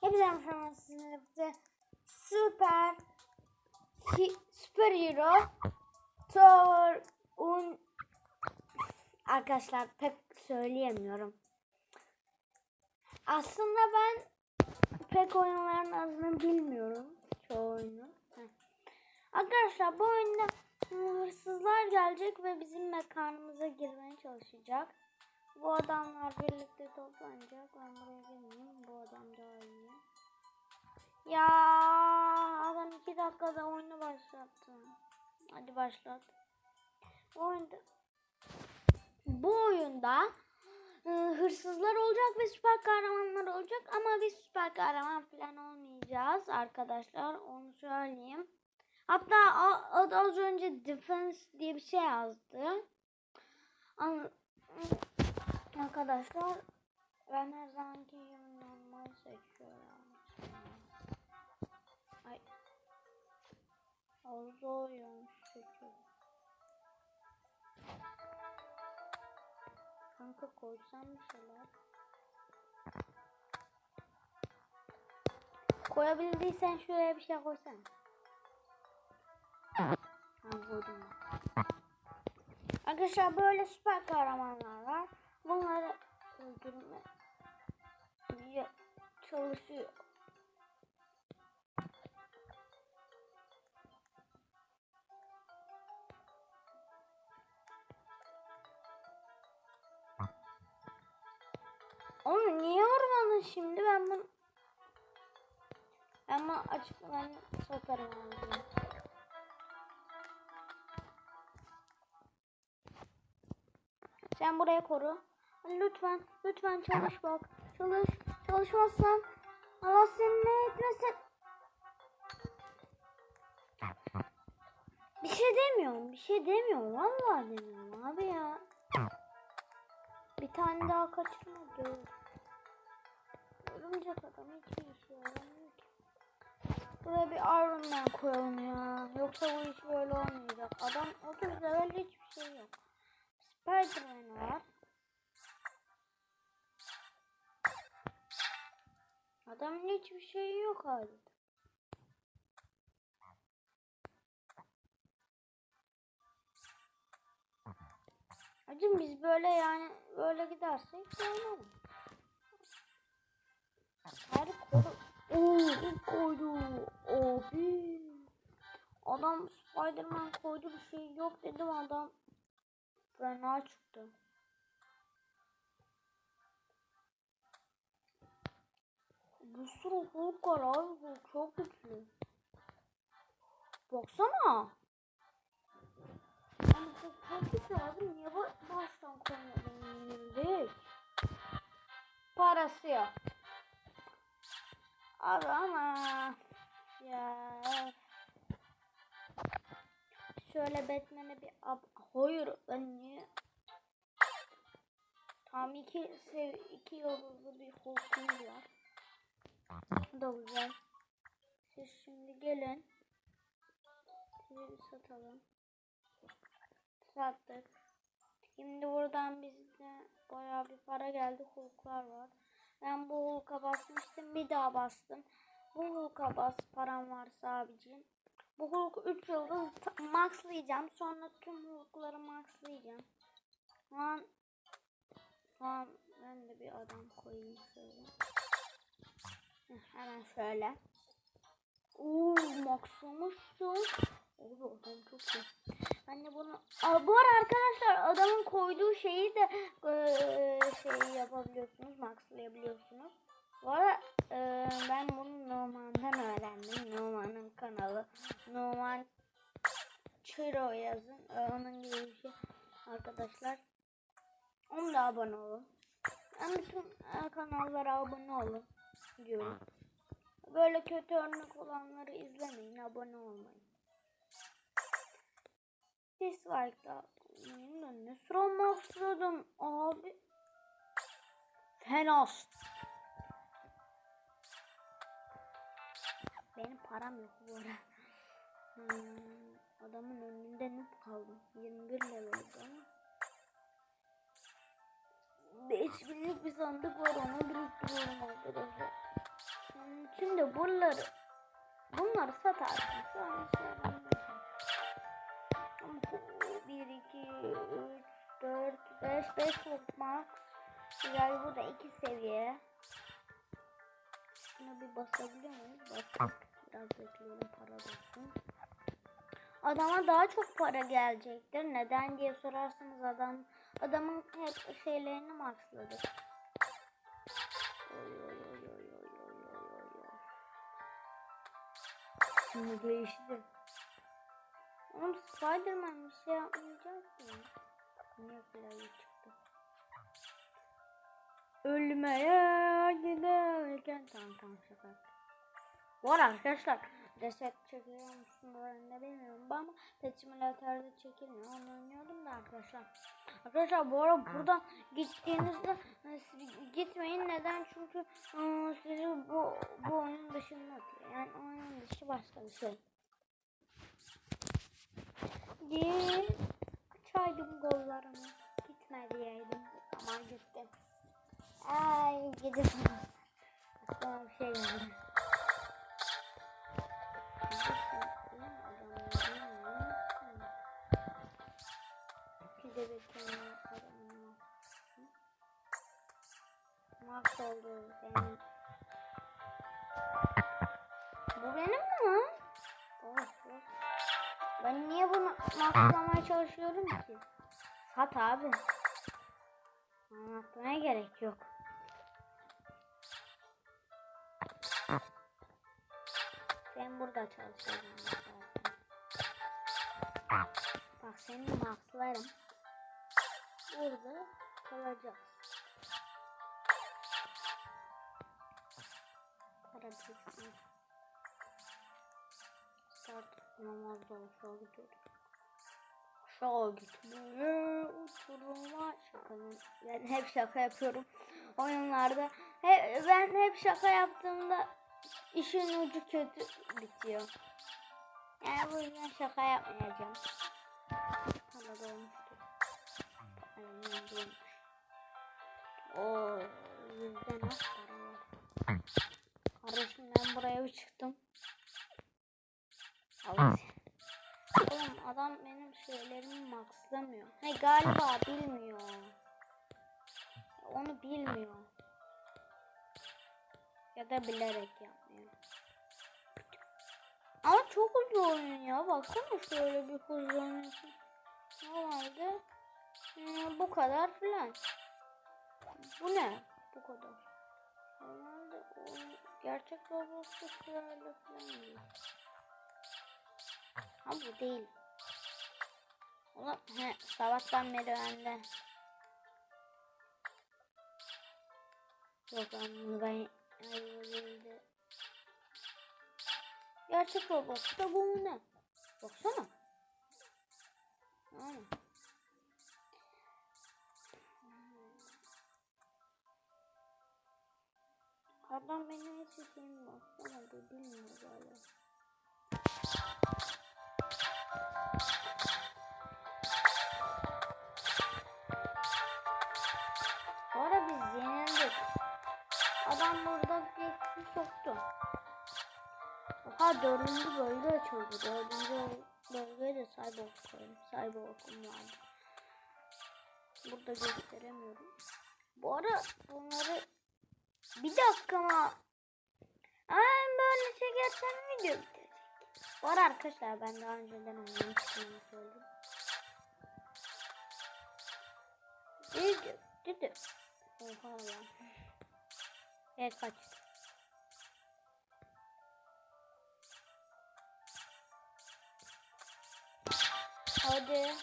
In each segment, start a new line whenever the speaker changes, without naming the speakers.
Hepinize merhaba sizinle birlikte süper hi, süper hero Thor un arkadaşlar pek söyleyemiyorum. Aslında ben pek oyunların adını bilmiyorum. Çoğu oyunu. Heh. Arkadaşlar bu oyunda hırsızlar gelecek ve bizim mekanımıza girmeye çalışacak. Bu adamlar birlikte toplanacak. Ben buraya girmeyeyim. Bu adam daha iyi. Ya adam iki dakikada oyunu başlattı. Hadi başlat. Oyunda bu oyunda e, hırsızlar olacak ve süper kahramanlar olacak ama biz süper kahraman falan olmayacağız arkadaşlar. Onu söyleyeyim. Hatta adı az önce defense diye bir şey yazdı. Ama Arkadaşlar ben her zamanki gibi normal seçiyorum. Ay. Oldu oyun seçiyorum. Kanka koysam bir şeyler. Koyabildiysen şuraya bir şey koysan. Ha koydum. Arkadaşlar böyle süper kahramanlar var. Bunları öldürme ya- çalışıyor. Onu niye vurmadın şimdi ben bunu bunu açıklarını sokarım ağzına. Sen buraya koru. Lütfen, lütfen çalış bak. Çalış. Çalışmazsan Allah seni etmesin. Bir şey demiyorum, bir şey demiyorum. Vallahi demiyorum abi ya. Bir tane daha kaçırmadı. Örümcek adam hiç iyi işe yaramıyor ki. Buraya bir Iron Man koyalım ya. Yoksa bu iş böyle olmayacak. Adam 30 level hiçbir şey yok. Spider-Man var. Adamın hiçbir şeyi yok abi. Acım biz böyle yani böyle gidersek yani. Her kodu. Oo koydu. Abi. Adam Spider-Man koydu bir şey yok dedim adam. Fena çıktı. Bir sürü Hulk var abi bu çok güçlü. Baksana. Yani bu çok güçlü abi niye bu baştan koymadın yenildik? Parası yok. Abi ama ya şöyle Batman'e bir ab hayır ben niye tam iki sev iki yıldızlı bir Hulk'umuz var. Bu da güzel. Siz şimdi gelin. Sizi satalım. Sattık. Şimdi buradan bizde bayağı bir para geldi. Hulk'lar var. Ben bu Hulk'a basmıştım. Bir daha bastım. Bu Hulk'a bas param varsa abicim. Bu Hulk 3 yıldız maxlayacağım. Sonra tüm Hulk'ları maxlayacağım. Şu an, şu an ben de bir adam koyayım şöyle. Hemen şöyle. Uuu maxlamıştım. Abi adam çok iyi. Ben de bunu... Aa, bu ara arkadaşlar adamın koyduğu şeyi de eee, şey yapabiliyorsunuz. Maxlayabiliyorsunuz. Bu ara eee, ben bunu Numan'dan öğrendim. Numan'ın kanalı. Numan Chiro yazın. Onun gibi bir şey. Arkadaşlar. Onu da abone olun. Ben bütün e, kanallara abone olun diyorum. Böyle kötü örnek olanları izlemeyin, abone olmayın. Dislike da da ne sıra maxladım abi. Fenos. Benim param yok bu ara. Hmm, adamın önünde noob kaldım. 21 level'di ama. 5000'lik bir sandık var onu biriktiriyorum arkadaşlar. Şimdi buraları bunları satarsın. Sonra bir iki üç dört beş beş tutmak. Güzel burada iki seviye. Şuna bir basabiliyor muyuz? Bastık. Biraz bekleyelim para olsun. Adama daha çok para gelecektir. Neden diye sorarsanız adam adamın hep şeylerini maxladı. Oy oy. Değişti. Oğlum Spiderman bir şey yapmayacak ki. Niye klavye çıktı? Ölmeye giderken tamam tamam şaka. Bu arkadaşlar reset çekiliyor musun de bilmiyorum ama Pet Simulator'da çekilmiyor onu oynuyordum da arkadaşlar. Arkadaşlar bu arada buradan gittiğinizde e, gitmeyin neden çünkü e, sizi bu, bu oyun dışında atıyor. Yani oyun dışı başka bir şey. Git. Çaydım gollarımı. Gitme diyeydim ama gitti. Ay gidelim. Aklıma bir şey geldi. Bu benim mi. Ben niye bunu maxlamaya çalışıyorum ki? Sat abi. Anlatmaya gerek yok. Sen burada zaten. Bak seni maxlarım. Burada kalacağız. Para biriksin. Start namazda aşağı gidiyorum. Aşağı gitmeye uçuruma şakanın. Ben hep şaka yapıyorum oyunlarda. He, ben hep şaka yaptığımda işin ucu kötü bitiyor. Yani bu yüzden şaka yapmayacağım. Para dolmuştu. Aynen dolmuş. Oo, yüzden az para var. Kardeşim ben buraya bir çıktım. Allah. Oğlum adam benim şeylerimi maxlamıyor. He galiba bilmiyor. Onu bilmiyor. Ya da bilerek yapmıyor. Ama çok hızlı oyun ya. Baksana şöyle bir hızlı oynuyorsun. Normalde hmm, bu kadar filan. Bu ne? Bu kadar. Normalde oyun gerçek Roblox'ta şöyle filan değil. Ha bu değil. Ulan he sabahtan beri bende. Yok bunu ben ayrıldı. Gerçek Roblox'ta bu mu ne? Baksana. Yani. Adam benim hiç şeyim baksana bu bilmiyor galiba. Sonra biz yenildik. Adam burada geçti soktu. Oha dördüncü bölge açıldı. Dördüncü bölgeye de cyborg koydum. Cyborg'um vardı. Burada gösteremiyorum. Bu ara bunları bir dakika ama Ay böyle çekersem video bitecek. Bu ara arkadaşlar ben daha önceden oynamıştım söyledim. Video dedi. Oha lan. Evet kaçtı. Hadi.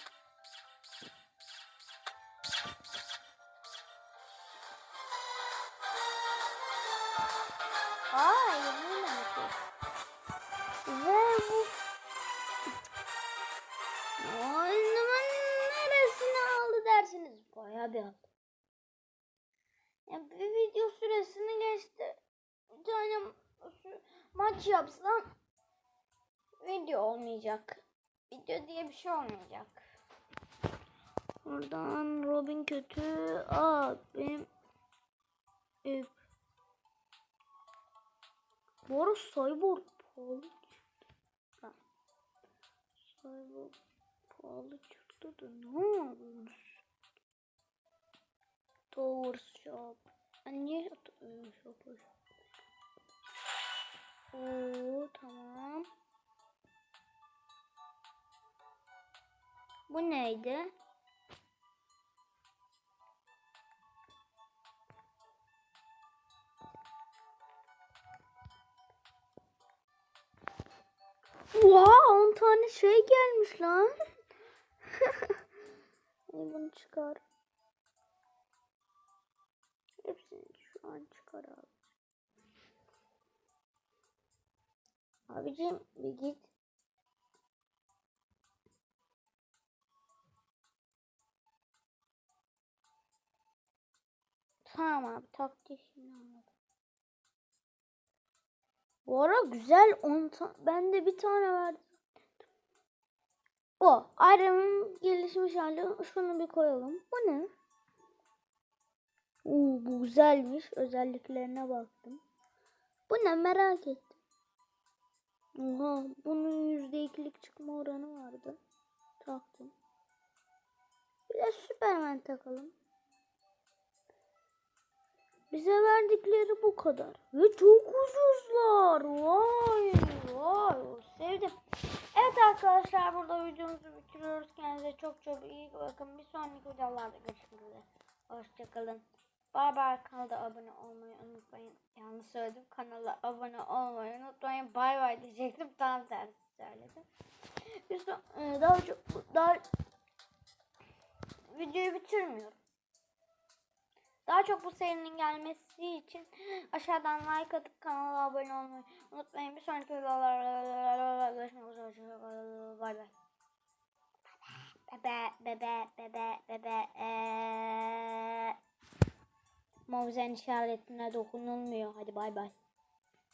Dersiniz. Bayağı bir aldı. Ya bir video süresini geçti. Bir tane maç yapsam video olmayacak. Video diye bir şey olmayacak. Buradan Robin kötü. Aa benim üp. Bu Cyber pahalı çıktı. Cyber pahalı çıktı da ne yapıyorsunuz? Towers Shop. Ben niye tamam. Bu neydi? Oha 10 tane şey gelmiş lan. Bunu çıkar. Abi. Abicim bir git. Tamam abi taktiği şimdi anladım. Bu ara güzel 10 ta- ben de bir tane verdim. O Iron'ın gelişmiş hali şunu bir koyalım. Bu ne? Oo, bu güzelmiş. Özelliklerine baktım. Bu ne merak ettim. Oha bunun yüzde ikilik çıkma oranı vardı. Taktım. Bir de Superman takalım. Bize verdikleri bu kadar. Ve çok ucuzlar. Vay vay sevdim. Evet arkadaşlar burada videomuzu bitiriyoruz. Kendinize çok çok iyi bakın. Bir sonraki videolarda görüşmek üzere. Hoşçakalın. Bay kanala abone olmayı unutmayın. Yanlış söyledim. Kanala abone olmayı unutmayın. Bay bay diyecektim. Tam tersi söyledim. E, daha çok daha videoyu bitirmiyorum. Daha çok bu serinin gelmesi için aşağıdan like atıp kanala abone olmayı unutmayın. Bir sonraki videolarda görüşmek üzere. Bay bay. Bebe bebe bebe bebe eee Mavzen işaretine dokunulmuyor. Hadi bay bay.